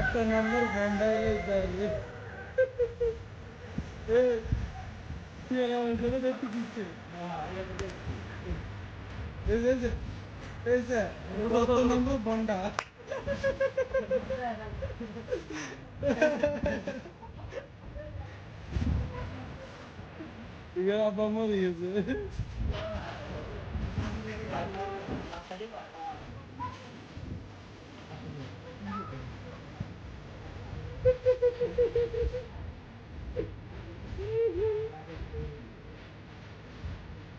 একটা নম্বর ফোনটা দেখতে দিচ্ছে এই যে, এই যে, এই যে, কত নম্বর বন্ডা Ikaw apa mo rin